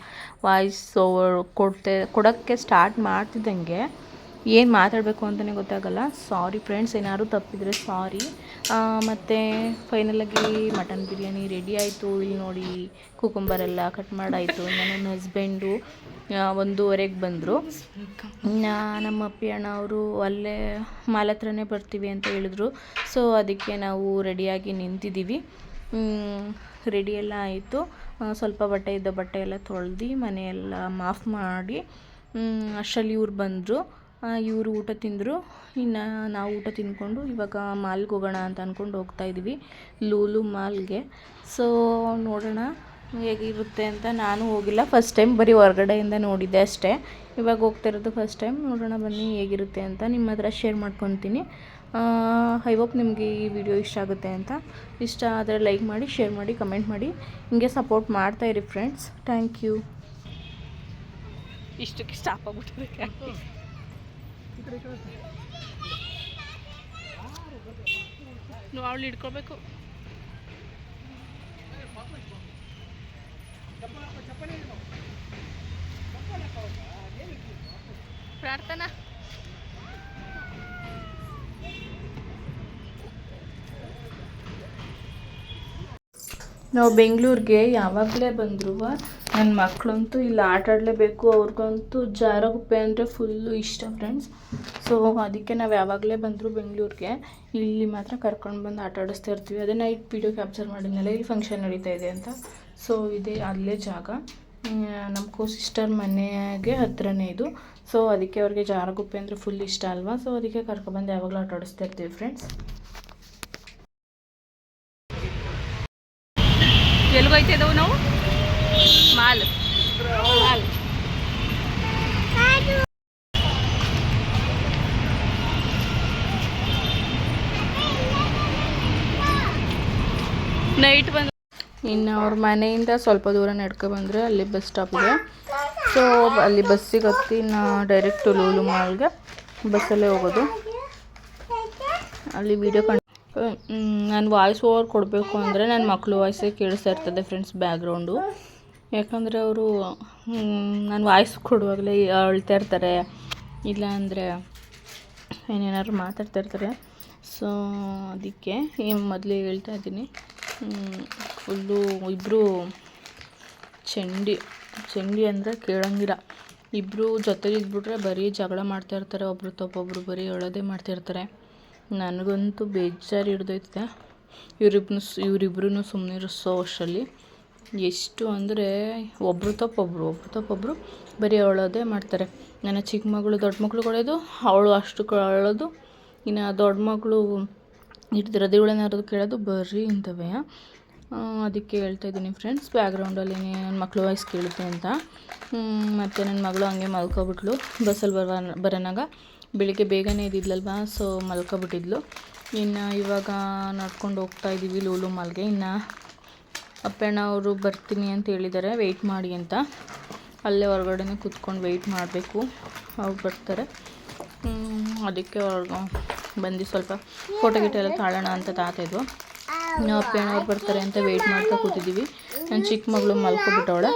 ವಾಯ್ಸ್ ಓವರ್ ಕೊಡ್ತೆ, ಕೊಡೋಕ್ಕೆ ಸ್ಟಾರ್ಟ್ ಮಾಡ್ತಿದ್ದಂಗೆ. ಏನು ಮಾತಾಡಬೇಕು ಅಂತಲೇ ಗೊತ್ತಾಗಲ್ಲ. ಸಾರಿ ಫ್ರೆಂಡ್ಸ್ ಏನಾದ್ರು ತಪ್ಪಿದರೆ ಸಾರಿ ಮತ್ತು ಫೈನಲಾಗಿ ಮಟನ್ ಬಿರಿಯಾನಿ ರೆಡಿ ಆಯಿತು. ಇಲ್ಲಿ ನೋಡಿ ಕುಕುಂಬರ್ ಎಲ್ಲ ಕಟ್ ಮಾಡಾಯಿತು. ನನ್ನ ಹಸ್ಬೆಂಡು ಒಂದೂವರೆಗೆ ಬಂದರು. ನಮ್ಮ ಅಪ್ಪಿ ಅಣ್ಣ ಅವರು ಅಲ್ಲೇ ಮಾಲ್ ಹತ್ರನೇ ಬರ್ತೀವಿ ಅಂತ ಹೇಳಿದ್ರು. ಸೊ ಅದಕ್ಕೆ ನಾವು ರೆಡಿಯಾಗಿ ನಿಂತಿದ್ದೀವಿ ರೆಡಿ ಎಲ್ಲ ಆಯಿತು. ಸ್ವಲ್ಪ ಬಟ್ಟೆ ಇದ್ದ ಬಟ್ಟೆ ಎಲ್ಲ ತೊಳ್ದು ಮನೆಯೆಲ್ಲ ಮಾಫ್ ಮಾಡಿ ಅಷ್ಟರಲ್ಲಿ ಇವ್ರು ಬಂದರು. ಇವರು ಊಟ ತಿಂದರು. ಇನ್ನು ನಾವು ಊಟ ತಿಂದ್ಕೊಂಡು ಇವಾಗ ಮಾಲ್ಗೆ ಹೋಗೋಣ ಅಂತ ಅಂದ್ಕೊಂಡು ಹೋಗ್ತಾ ಇದ್ದೀವಿ ಲೂಲು ಮಾಲ್ಗೆ. ಸೊ ನೋಡೋಣ ಹೇಗಿರುತ್ತೆ ಅಂತ. ನಾನು ಹೋಗಿಲ್ಲ ಫಸ್ಟ್ ಟೈಮ್ ಬರೀ ಹೊರ್ಗಡೆಯಿಂದ ನೋಡಿದ್ದೆ ಅಷ್ಟೇ. ಇವಾಗ ಹೋಗ್ತಾ ಇರೋದು ಫಸ್ಟ್ ಟೈಮ್ ನೋಡೋಣ ಬನ್ನಿ ಹೇಗಿರುತ್ತೆ ಅಂತ. ನಿಮ್ಮ ಹತ್ರ ಶೇರ್ ಮಾಡ್ಕೊತೀನಿ. ಐ ಹೋಪ್ ನಿಮಗೆ ಈ ವಿಡಿಯೋ ಇಷ್ಟ ಆಗುತ್ತೆ ಅಂತ. ಇಷ್ಟ ಆದರೆ ಲೈಕ್ ಮಾಡಿ ಶೇರ್ ಮಾಡಿ ಕಮೆಂಟ್ ಮಾಡಿ. ಹಿಂಗೆ ಸಪೋರ್ಟ್ ಮಾಡ್ತಾಯಿರಿ ಫ್ರೆಂಡ್ಸ್ ಥ್ಯಾಂಕ್ ಯು ಇಷ್ಟಕ್ಕೆ ಸ್ಟಾಪ್ ಆಗ್ಬಿಟ್ಟಿದೆ. ನೀವು ಅವಳು ಹಿಡ್ಕೋಬೇಕು. ಪ್ರಾರ್ಥನಾ. ನಾವು ಬೆಂಗಳೂರಿಗೆ ಯಾವಾಗಲೇ ಬಂದರೂ ನನ್ನ ಮಕ್ಕಳಂತೂ ಇಲ್ಲಿ ಆಟ ಆಡಲೇಬೇಕು, ಅವ್ರಿಗಂತೂ ಜಾರಗುಪ್ಪೆ ಅಂದರೆ ಫುಲ್ಲು ಇಷ್ಟ ಫ್ರೆಂಡ್ಸ್ ಸೊ ಅದಕ್ಕೆ ನಾವು ಯಾವಾಗಲೇ ಬಂದರೂ ಬೆಂಗಳೂರಿಗೆ. ಇಲ್ಲಿ ಮಾತ್ರ ಕರ್ಕೊಂಡು ಬಂದು ಆಟ ಆಡಿಸ್ತಾ ಇರ್ತೀವಿ. ಅದೇ ನೈಟ್ ವೀಡಿಯೋ ಕ್ಯಾಪ್ಚರ್ ಮಾಡಿದ್ನಲ್ಲ, ಇಲ್ಲಿ ಫಂಕ್ಷನ್ ನಡೀತಾ ಇದೆ ಅಂತ. ಸೊ ಇದೇ ಅಲ್ಲೇ ಜಾಗ. ನಮ್ಮ ಕೋ ಸಿಸ್ಟರ್ ಮನೆಗೆ ಹತ್ರನೇ ಇದು. ಸೊ ಅದಕ್ಕೆ ಅವ್ರಿಗೆ ಜಾರಗುಪ್ಪೆ ಅಂದರೆ ಫುಲ್ ಇಷ್ಟ ಅಲ್ವಾ? ಸೊ ಅದಕ್ಕೆ ಕರ್ಕೊಬಂದು ಯಾವಾಗಲೂ ಆಟ ಆಡಿಸ್ತಾ ಇರ್ತೀವಿ ಫ್ರೆಂಡ್ಸ್ ಎಲ್ಲಿ ಇದ್ದವು ನಾವು? ಮಾಲ್. ನೈಟ್ ಬಂದು ಇನ್ನು ಅವ್ರ ಮನೆಯಿಂದ ಸ್ವಲ್ಪ ದೂರ ನಡ್ಕೊ ಬಂದರೆ ಅಲ್ಲಿ ಬಸ್ ಸ್ಟಾಪ್ ಇದೆ ಸೊ ಅಲ್ಲಿ ಬಸ್ಸಿಗೆ ಹತ್ತಿ ಇನ್ನು ಡೈರೆಕ್ಟ್ ಲೂಲು ಮಾಲ್ಗೆ ಬಸ್ಸಲ್ಲೇ ಹೋಗೋದು. ಅಲ್ಲಿ ವೀಡಿಯೋ ಕಣ್ ನಾನು ವಾಯ್ಸ್ ಓವರ್ ಕೊಡಬೇಕು ಅಂದರೆ ನನ್ನ ಮಕ್ಕಳು ವಾಯ್ಸೇ ಕೇಳಿಸ್ತಾ ಇರ್ತದೆ ಫ್ರೆಂಡ್ಸ್ ಬ್ಯಾಕ್ಗ್ರೌಂಡು ಯಾಕಂದರೆ ಅವರು ನಾನು ವಾಯ್ಸ್ ಕೊಡುವಾಗಲೇ ಅಳ್ತಾ ಇರ್ತಾರೆ. ಇಲ್ಲ ಅಂದರೆ ಏನೇನಾದ್ರು ಮಾತಾಡ್ತಾ ಇರ್ತಾರೆ. ಸೊ ಅದಕ್ಕೆ ಏನು ಮೊದಲೇ ಹೇಳ್ತಾ ಇದ್ದೀನಿ. ಫುಲ್ಲು ಇಬ್ಬರು ಚಂಡಿ ಚಂಡಿ ಅಂದರೆ ಕೇಳಂಗಿಲ್ಲ. ಇಬ್ಬರು ಜೊತೆಲಿದ್ಬಿಟ್ರೆ ಬರೀ ಜಗಳ ಮಾಡ್ತಾ ಇರ್ತಾರೆ. ಒಬ್ರು ತಪ್ಪೊಬ್ರು ಬರೀ ಹೇಳೋದೇ ಮಾಡ್ತಿರ್ತಾರೆ ನನಗಂತೂ ಬೇಜಾರು ಹಿಡ್ದೈತೆ ಇವರಿಬ್ರು ಇವರಿಬ್ರು ಸುಮ್ಮನೆ ಇರಿಸೋ ಅಷ್ಟರಲ್ಲಿ ಎಷ್ಟು ಅಂದರೆ ಒಬ್ರು ತಪ್ಪೊಬ್ರು ಒಬ್ರು ತಪ್ಪೊಬ್ರು ಬರೀ ಅಳೋದೇ ಮಾಡ್ತಾರೆ. ನನ್ನ ಚಿಕ್ಕ ಮಗಳು ದೊಡ್ಡ ಮಗಳು ಕೊಡೋದು ಅವಳು ಅಷ್ಟು ಅಳೋದು ಇನ್ನು ದೊಡ್ಡ ಮಗಳು ಹಿಡ್ದಿರೋದು, ಇವಳೇನಾದ್ರು ಕೇಳೋದು ಬರೀ ಇಂಥವೇ ಅದಕ್ಕೆ ಹೇಳ್ತಾ ಇದ್ದೀನಿ ಫ್ರೆಂಡ್ಸ್ ಬ್ಯಾಕ್ಗ್ರೌಂಡಲ್ಲಿ ನನ್ನ ಮಕ್ಕಳು ವಾಯ್ಸ್ ಕೇಳುತ್ತೆ ಅಂತ. ಮತ್ತು ನನ್ನ ಮಗಳು ಹಂಗೆ ಮಲ್ಕೊಬಿಟ್ಲು, ಬಸ್ಸಲ್ಲಿ ಬರೋ, ಬರೋನಾಗ. ಬೆಳಿಗ್ಗೆ ಬೇಗನೆ ಇದ್ದಿದ್ಲಲ್ವ ಸೊ ಮಲ್ಕೊಬಿಟ್ಟಿದ್ಲು. ಇನ್ನು ಇವಾಗ ನಡ್ಕೊಂಡು ಹೋಗ್ತಾ ಇದ್ದೀವಿ ಲೂಲು ಮಾಲ್ಗೆ ಇನ್ನು ಅಪ್ಪಣ್ಣ ಅವರು ಬರ್ತೀನಿ ಅಂತ ಹೇಳಿದ್ದಾರೆ. ವೆಯ್ಟ್ ಮಾಡಿ ಅಂತ. ಅಲ್ಲೇ ಹೊರಗಡೆನೇ ಕೂತ್ಕೊಂಡು ವೆಯ್ಟ್ ಮಾಡಬೇಕು. ಅವ್ರು ಬರ್ತಾರೆ. ಅದಕ್ಕೆ ಅವ್ರಿಗೆ ಬಂದು ಸ್ವಲ್ಪ ಫೋಟೋ ಗಿಟೋ ಎಲ್ಲ ತಾಳೋಣ ಅಂತ ತಾತಿದ್ವು ಇನ್ನು ಅಪ್ಪಣ್ಣ ಅವ್ರು ಬರ್ತಾರೆ ಅಂತ ವೆಯ್ಟ್ ಮಾಡ್ತಾ ಕೂತಿದ್ದೀವಿ. ನನ್ನ ಚಿಕ್ಕ ಮಗಳು ಮಲ್ಕೊಬಿಟ್ಟವಳೆ.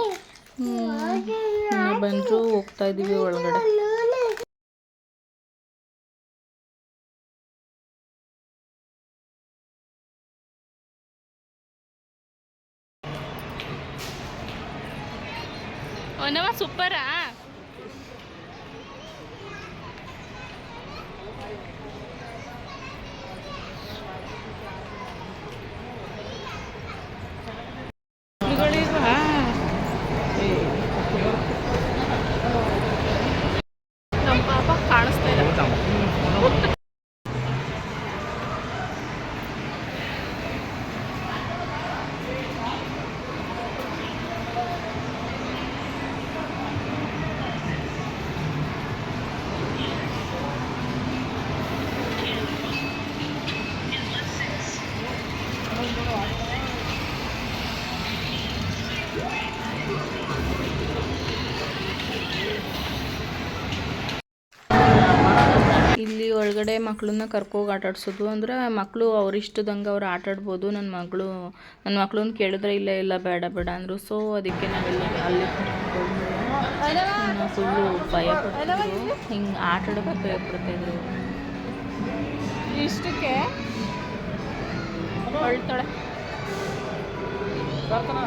ಬಂದರು ಹೋಗ್ತಾ ಇದ್ದೀವಿ ಒಳಗಡೆ ಒಂದವ ಸೂಪರಾ ನಮ್ಮ ಪಾಪ ಕಾಣಿಸ್ತಾ ಇಲ್ಲ ಮಕ್ಕಳನ್ನ ಕರ್ಕೋಗಿ ಆಟಾಡ್ಸೋದು ಅಂದ್ರೆ ಮಕ್ಕಳು ಅವ್ರ ಇಷ್ಟದಂಗೆ ಅವ್ರು ಆಟಾಡ್ಬೋದು. ನನ್ನ ಮಗಳು ನನ್ನ ಮಕ್ಳನ್ನ ಕೇಳಿದ್ರೆ ಇಲ್ಲ ಇಲ್ಲ, ಬೇಡ ಬೇಡ ಅಂದರು. ಸೊ ಅದಕ್ಕೆ ನಾವೆಲ್ಲ ಅಲ್ಲಿ ಫುಲ್ಲು ಭಯ ಪಡ್ತಿದ್ರು ಹಿಂಗೆ ಆಟ ಆಡೋಕ್ಕೆ ಭಯ ಪಡ್ತಾಯಿದ್ರು ಇಷ್ಟಕ್ಕೆ? ಹೊಳ್ತಾಳೆ ಗಾಡಿಗ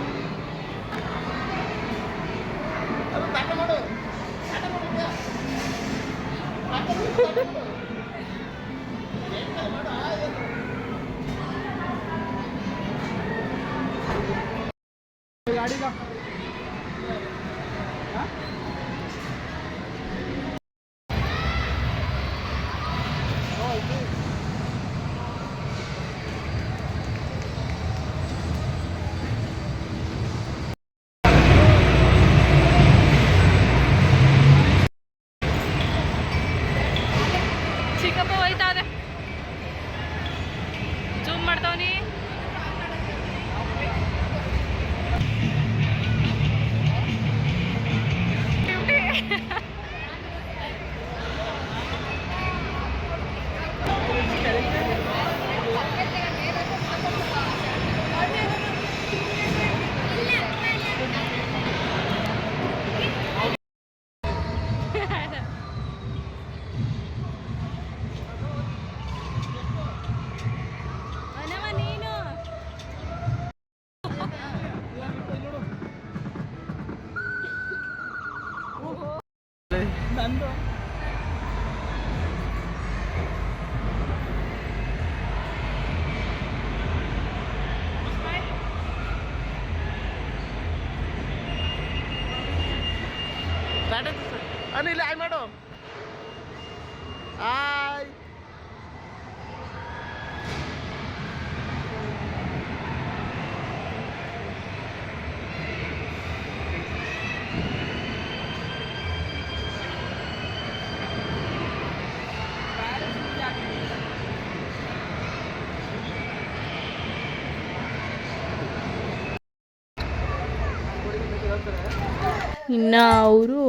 ಇನ್ನು ಅವರು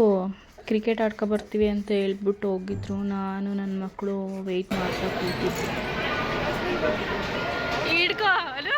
ಕ್ರಿಕೆಟ್ ಆಡ್ಕೊ ಬರ್ತೀವಿ ಅಂತ ಹೇಳ್ಬಿಟ್ಟು ಹೋಗಿದ್ರು. ನಾನು ನನ್ನ ಮಕ್ಕಳು ವೆಯ್ಟ್ ಮಾಡ್ತಾ ಕೂತಿದ್ದೆ ಹಿಡ್ಕೋ ಅಲ್ಲ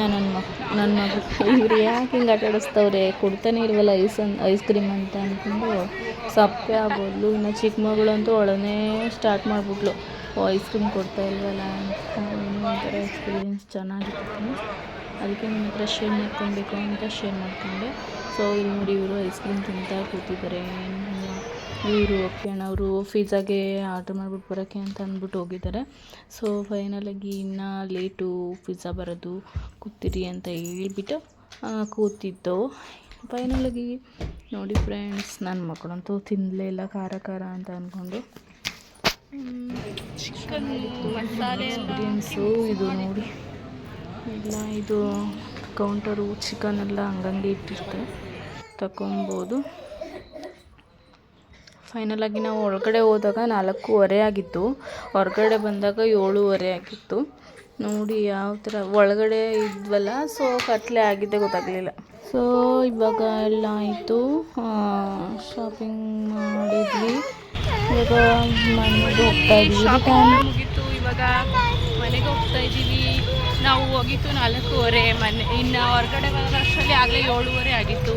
ನನ್ನ ಮಕ್ ನನ್ನ ಮಗ. ಇವ್ರು ಯಾಕೆ ಹಿಂಗೆ ಆಟ ಆಡಿಸ್ತವ್ರೆ? ಕೊಡ್ತಾನೆ ಇಲ್ವಲ್ಲ ಐಸ್ ಅನ್, ಐಸ್ ಕ್ರೀಮ್ ಅಂತ ಅಂದ್ಕೊಂಡು ಸಪ್ಪೆ ಆಗೋದ್ಲು ಇನ್ನು ಚಿಕ್ಕ ಮಗಳಂತೂ ಒಳನೇ ಸ್ಟಾರ್ಟ್ ಮಾಡಿಬಿಟ್ಲು. ಐಸ್ ಕ್ರೀಮ್ ಕೊಡ್ತಾ ಇಲ್ವಲ್ಲ ಅಂತ ಏನೋ ಒಂಥರ ಎಕ್ಸ್ಪೀರಿಯೆನ್ಸ್ ಚೆನ್ನಾಗಿತ್ತು. ಅದಕ್ಕೆ ನಿಮ್ಮ ಹತ್ರ ಶೇರ್ ಮಾಡ್ಕೊಬೇಕು ಅಂತ ಶೇರ್ ಮಾಡ್ಕೊಂಡೆ. ಸೊ ಇಲ್ಲಿ ನೋಡಿ ಇವರು ಐಸ್ ಕ್ರೀಮ್ ತಿಂತಾ ಕೂತಿದ್ದಾರೆ ಇವರು ಓಕೆ ಅವರು ಪಿಜ್ಜಾಗೆ ಆರ್ಡ್ರ್ ಮಾಡ್ಬಿಟ್ಟು ಬರೋಕ್ಕೆ ಅಂತ ಅಂದ್ಬಿಟ್ಟು ಹೋಗಿದ್ದಾರೆ ಸೊ ಫೈನಲಾಗಿ ಇನ್ನೂ ಲೇಟು ಪಿಜ್ಜಾ ಬರೋದು ಕೂತಿರಿ ಅಂತ ಹೇಳ್ಬಿಟ್ಟು ಕೂತಿದ್ದೋ. ಫೈನಲಾಗಿ ನೋಡಿ ಫ್ರೆಂಡ್ಸ್ ನನ್ನ ಮಕ್ಕಳಂತೂ ತಿನ್ನಲೇ ಇಲ್ಲ ಖಾರ ಖಾರ ಅಂತ ಅಂದ್ಕೊಂಡು ಚಿಕನ್ ಎಕ್ಸ್ಪೀರಿಯನ್ಸು ಇದು ನೋಡಿ. ಇಲ್ಲ ಇದು ಕೌಂಟರು ಚಿಕನ್ ಎಲ್ಲ ಹಂಗಂಗೆ ಇಟ್ಟಿರ್ತಾರೆ. ತಗೊಬೋದು ಫೈನಲಾಗಿ ನಾವು ಒಳಗಡೆ ಹೋದಾಗ ನಾಲ್ಕೂವರೆ ಆಗಿತ್ತು. ಹೊರಗಡೆ ಬಂದಾಗ ಏಳುವರೆ ಆಗಿತ್ತು. ನೋಡಿ ಯಾವ ಥರ ಒಳಗಡೆ ಇದ್ವಲ್ಲ ಸೊ ಕತ್ಲೆ ಆಗಿದ್ದೆ ಗೊತ್ತಾಗಲಿಲ್ಲ. ಸೊ ಇವಾಗ ಎಲ್ಲ ಆಯಿತು. ಶಾಪಿಂಗ್ ಮಾಡಿದ್ವಿ. ಇವಾಗ ಮನೆಗೆ ಹೋಗ್ತಾ ಇದ್ವಿ ಮುಗೀತು. ಇವಾಗ ಮನೆಗೆ ಹೋಗ್ತಾ ಇದ್ದೀವಿ. ನಾವು ಹೋಗಿತ್ತು ನಾಲ್ಕೂವರೆ. ಮನೆ, ಇನ್ನು ಹೊರಗಡೆ ಬರೋಷ್ಟರಲ್ಲಿ ಆಗಲೇ ಏಳುವರೆ ಆಗಿತ್ತು.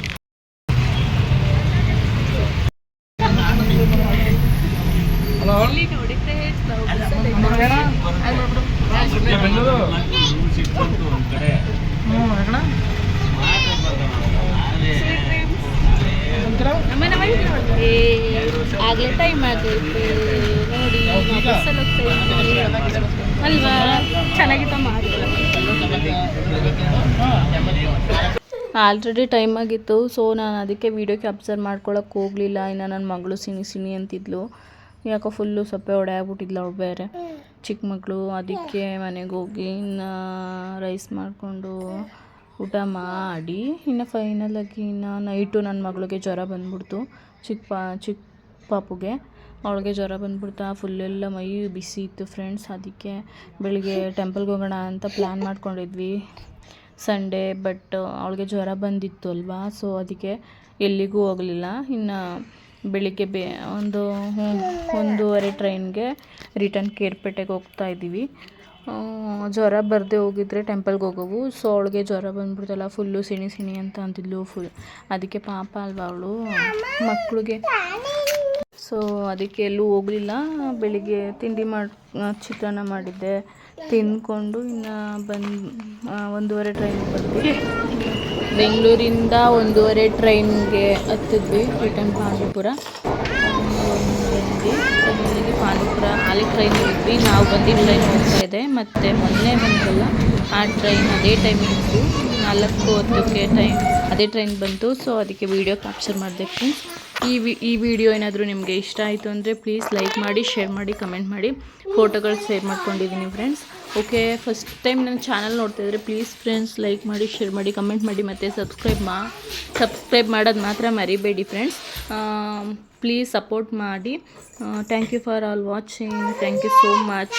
ಆಲ್ರೆಡಿ ಟೈಮ್ ಆಗಿತ್ತು. ಸೊ, ನಾನು ಅದಕ್ಕೆ ವೀಡಿಯೋಕ್ಕೆ ಅಬ್ಸರ್ವ್ ಮಾಡ್ಕೊಳಕ್ಕೆ ಹೋಗಲಿಲ್ಲ. ಇನ್ನು ನನ್ನ ಮಗಳು ಸಿನಿ ಸಿನಿ ಅಂತಿದ್ಲು. ಯಾಕೋ ಫುಲ್ಲು ಸೊಪ್ಪೆ ಹೊಡೆಯಾಗ್ಬಿಟ್ಟಿದ್ಲು ಅವಳು ಬೇರೆ. ಚಿಕ್ಕ ಮಗಳು, ಅದಕ್ಕೆ ಮನೆಗೆ ಹೋಗಿ ಇನ್ನು ರೈಸ್ ಮಾಡಿಕೊಂಡು ಊಟ ಮಾಡಿ. ಇನ್ನು ಫೈನಲಾಗಿ ಇನ್ನು ನೈಟು ನನ್ನ ಮಗಳಿಗೆ ಜ್ವರ ಬಂದ್ಬಿಡ್ತು. ಚಿಕ್ಕ ಪಾ ಚಿಕ್ಕ ಪಾಪುಗೆ. ಅವಳಿಗೆ ಜ್ವರ ಬಂದ್ಬಿಡ್ತಾ ಫುಲ್ಲೆಲ್ಲ ಮೈ ಬಿಸಿ ಇತ್ತು ಫ್ರೆಂಡ್ಸ್ ಅದಕ್ಕೆ ಬೆಳಿಗ್ಗೆ ಟೆಂಪಲ್ಗೆ ಹೋಗೋಣ ಅಂತ ಪ್ಲ್ಯಾನ್ ಮಾಡ್ಕೊಂಡಿದ್ವಿ. ಸಂಡೇ, ಬಟ್ ಅವಳಿಗೆ ಜ್ವರ ಬಂದಿತ್ತು ಅಲ್ವಾ? ಸೊ ಅದಕ್ಕೆ ಎಲ್ಲಿಗೂ ಹೋಗಲಿಲ್ಲ. ಇನ್ನು ಬೆಳಿಗ್ಗೆ ಬೇ, ಒಂದು ಒಂದೂವರೆ ಟ್ರೈನ್ಗೆ ರಿಟರ್ನ್ ಕೇರ್ಪೇಟೆಗೆ ಹೋಗ್ತಾ ಇದ್ದೀವಿ. ಜ್ವರ ಬರದೆ ಹೋಗಿದ್ರೆ ಟೆಂಪಲ್ಗೆ ಹೋಗೋವು. ಸೊ ಅವಳಿಗೆ ಜ್ವರ ಬಂದ್ಬಿಡ್ತಲ್ಲ ಫುಲ್ಲು ಸಿಣಿ ಸಿಣಿ ಅಂತ ಅಂತಿದ್ಲು ಫುಲ್ ಅದಕ್ಕೆ ಪಾಪ ಅಲ್ವಾ ಅವಳು? ಮಕ್ಕಳಿಗೆ ಸೊ ಅದಕ್ಕೆ ಎಲ್ಲೂ ಹೋಗಲಿಲ್ಲ. ಬೆಳಿಗ್ಗೆ ತಿಂಡಿ ಮಾಡಿ, ಚಿತ್ರಾನ್ನ ಮಾಡಿದ್ದೆ. ತಿಂದ್ಕೊಂಡು ಇನ್ನು ಬಂದು ಒಂದೂವರೆ ಟ್ರೈನ್ ಬಂದ್ವಿ ಬೆಂಗಳೂರಿಂದ ಒಂದೂವರೆ ಟ್ರೈನ್ಗೆ ಹತ್ತಿದ್ವಿ ರಿಟರ್ನ್ ಪಾಂಡಿಪುರ. ಬಂದು ಬೆಂಗಳೂರಿಗೆ ಪಾಂಡಿಪುರ, ಅಲ್ಲಿ ಟ್ರೈನ್ ಹೋಗಿದ್ವಿ. ನಾವು ಬಂದು ಟ್ರೈನ್ ಹೋಗ್ತಾ ಇದೆ. ಮತ್ತು ಮೊನ್ನೆ ಬಂದಲ್ಲ ಆ ಟ್ರೈನ್ ಅದೇ ಟೈಮಿಂಗ್ಸು ನಾಲ್ಕು ಹತ್ತಕ್ಕೆ ಟೈಮ್ ಅದೇ ಟ್ರೈನ್ ಬಂತು. ಸೊ ಅದಕ್ಕೆ ವೀಡಿಯೋ ಕ್ಯಾಪ್ಚರ್ ಮಾಡಿದೆ ಫ್ರೆಂಡ್ಸ್ ಈ ವಿ, ಈ ವಿಡಿಯೋ ಏನಾದರೂ ನಿಮಗೆ ಇಷ್ಟ ಆಯಿತು ಅಂದರೆ ಪ್ಲೀಸ್ ಲೈಕ್ ಮಾಡಿ ಶೇರ್ ಮಾಡಿ ಕಮೆಂಟ್ ಮಾಡಿ. ಫೋಟೋಗಳು ಶೇರ್ ಮಾಡ್ಕೊಂಡಿದ್ದೀನಿ ಫ್ರೆಂಡ್ಸ್ ಓಕೆ ಫಸ್ಟ್ ಟೈಮ್ ನನ್ನ ಚಾನಲ್ ನೋಡ್ತಾ ಇದ್ದರೆ ಪ್ಲೀಸ್ ಫ್ರೆಂಡ್ಸ್ ಲೈಕ್ ಮಾಡಿ ಶೇರ್ ಮಾಡಿ ಕಮೆಂಟ್ ಮಾಡಿ, ಮತ್ತು ಸಬ್ಸ್ಕ್ರೈಬ್ ಮಾ ಸಬ್ಸ್ಕ್ರೈಬ್ ಮಾಡೋದು ಮಾತ್ರ ಮರಿಬೇಡಿ ಫ್ರೆಂಡ್ಸ್ ಪ್ಲೀಸ್ ಸಪೋರ್ಟ್ ಮಾಡಿ. Thank you for all watching thank you so much